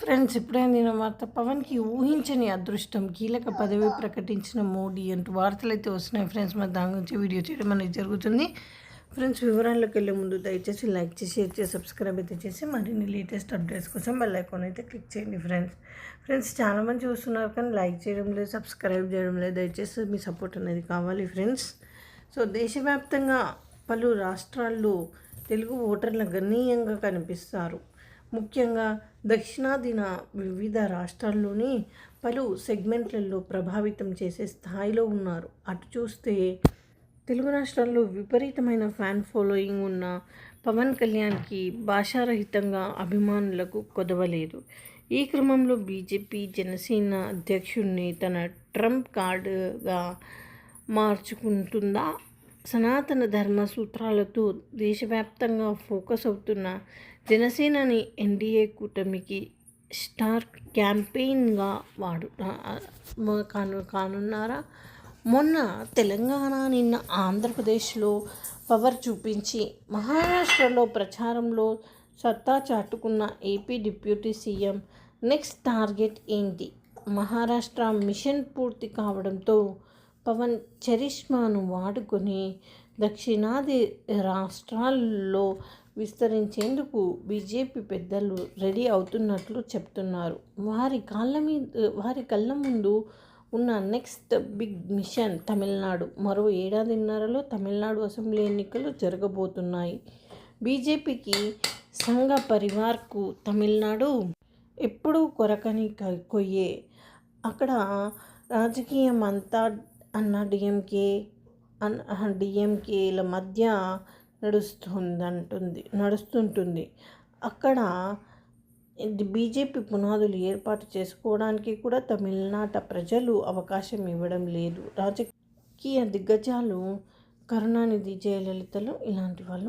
Friends ఇప్పుడే నేను వార్త పవన్కి ఊహించని అదృష్టం. కీలక పదవి ప్రకటించిన మోడీ అంటూ వార్తలు అయితే వస్తున్నాయి ఫ్రెండ్స్. మరి దాని గురించి వీడియో చేయడం అనేది జరుగుతుంది. ఫ్రెండ్స్ వివరాల్లోకి వెళ్ళే ముందు దయచేసి లైక్ చేసి షేర్ చేసి సబ్స్క్రైబ్ అయితే చేసి మరిన్ని లేటెస్ట్ అప్డేట్స్ కోసం బెల్ ఐకాన్ అయితే క్లిక్ చేయండి ఫ్రెండ్స్. ఫ్రెండ్స్ చాలామంది చూస్తున్నారు కానీ లైక్ చేయడం లేదు సబ్స్క్రైబ్ చేయడం లేదు. దయచేసి మీ సపోర్ట్ అనేది కావాలి ఫ్రెండ్స్. సో దేశవ్యాప్తంగా పలు రాష్ట్రాల్లో తెలుగు ఓటర్ల గణనీయంగా కనిపిస్తారు. ముఖ్యంగా దక్షిణాదిన వివిధ రాష్ట్రాల్లోని పలు సెగ్మెంట్లలో ప్రభావితం చేసే స్థాయిలో ఉన్నారు. అటు చూస్తే తెలుగు రాష్ట్రాల్లో విపరీతమైన ఫ్యాన్ ఫాలోయింగ్ ఉన్న పవన్ కళ్యాణ్కి భాషారహితంగా అభిమానులకు కొదవలేదు. ఈ క్రమంలో బీజేపీ జనసేన అధ్యక్షుడిని తన ట్రంప్ కార్డుగా మార్చుకుంటుందా? సనాతన ధర్మ సూత్రాలతో దేశవ్యాప్తంగా ఫోకస్ అవుతున్న జనసేనని ఎన్డీఏ కూటమికి స్టార్ క్యాంపెయిన్గా వాడు కాను కానున్నారా? మొన్న తెలంగాణ నిన్న ఆంధ్రప్రదేశ్లో పవర్ చూపించి మహారాష్ట్రలో ప్రచారంలో సత్తా చాటుకున్న AP deputy CM next target ఏంటి? మహారాష్ట్ర మిషన్ పూర్తి కావడంతో పవన్ చరిష్మాను వాడుకొని దక్షిణాది రాష్ట్రాల్లో విస్తరించేందుకు బీజేపీ పెద్దలు రెడీ అవుతున్నట్లు చెప్తున్నారు. వారి కాళ్ళ మీద వారి కళ్ళ ముందు ఉన్న నెక్స్ట్ బిగ్ మిషన్ తమిళనాడు. మరో ఏడాదిన్నరలో తమిళనాడు అసెంబ్లీ ఎన్నికలు జరగబోతున్నాయి. బీజేపీకి సంఘ పరివార్కు తమిళనాడు ఎప్పుడూ కొరకని కొయ్యే. అక్కడ రాజకీయం అంతా అన్న డిఎంకే అన్న డిఎంకేల మధ్య నడుస్తుందంటుంది నడుస్తుంటుంది. అక్కడ బీజేపీ పునాదులు ఏర్పాటు చేసుకోవడానికి కూడా తమిళనాట ప్రజలు అవకాశం ఇవ్వడం లేదు. రాజకీయ దిగ్గజాలు కరుణానిధి జయలలితలు ఇలాంటి వాళ్ళు